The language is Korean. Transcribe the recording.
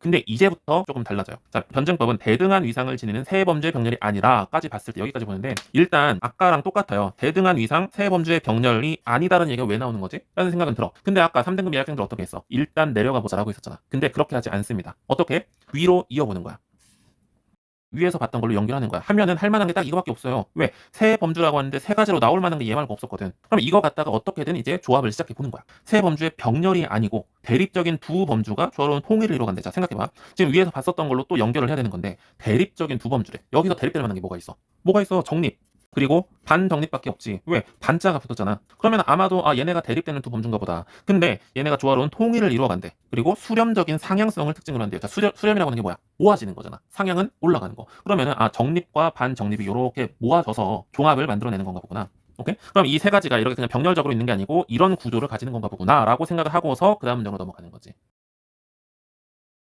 근데 이제부터 조금 달라져요. 자, 변증법은 대등한 위상을 지니는 세범주의 병렬이 아니라까지 봤을 때 여기까지 보는데 일단 아까랑 똑같아요. 대등한 위상 세범주의 병렬이 아니다라는 얘기가 왜 나오는 거지? 라는 생각은 들어. 근데 아까 3등급 예약생들 어떻게 했어? 일단 내려가 보자라고 했었잖아. 근데 그렇게 하지 않습니다. 어떻게? 위로 이어보는 거야. 위에서 봤던 걸로 연결하는 거야. 하면은 할 만한 게 딱 이거밖에 없어요. 왜? 세 범주라고 하는데 세 가지로 나올 만한 게 얘 말고 없었거든. 그럼 이거 갖다가 어떻게든 이제 조합을 시작해 보는 거야. 세 범주의 병렬이 아니고 대립적인 두 범주가 조화로운 통일을 이뤄간대. 자, 생각해봐. 지금 위에서 봤었던 걸로 또 연결을 해야 되는 건데 대립적인 두 범주래. 여기서 대립될 만한 게 뭐가 있어? 뭐가 있어? 정립. 그리고 반 정립밖에 없지. 왜? 반자가 붙었잖아. 그러면 아마도 아 얘네가 대립되는 두 범주인가 보다. 근데 얘네가 조화로운 통일을 이루어간대. 그리고 수렴적인 상향성을 특징으로 한대요. 자, 수렴, 수렴이라고 하는 게 뭐야? 모아지는 거잖아. 상향은 올라가는 거. 그러면은 아 정립과 반 정립이 이렇게 모아져서 종합을 만들어내는 건가 보구나. 오케이? 그럼 이 세 가지가 이렇게 그냥 병렬적으로 있는 게 아니고 이런 구조를 가지는 건가 보구나라고 생각을 하고서 그 다음 문장으로 넘어가는 거지.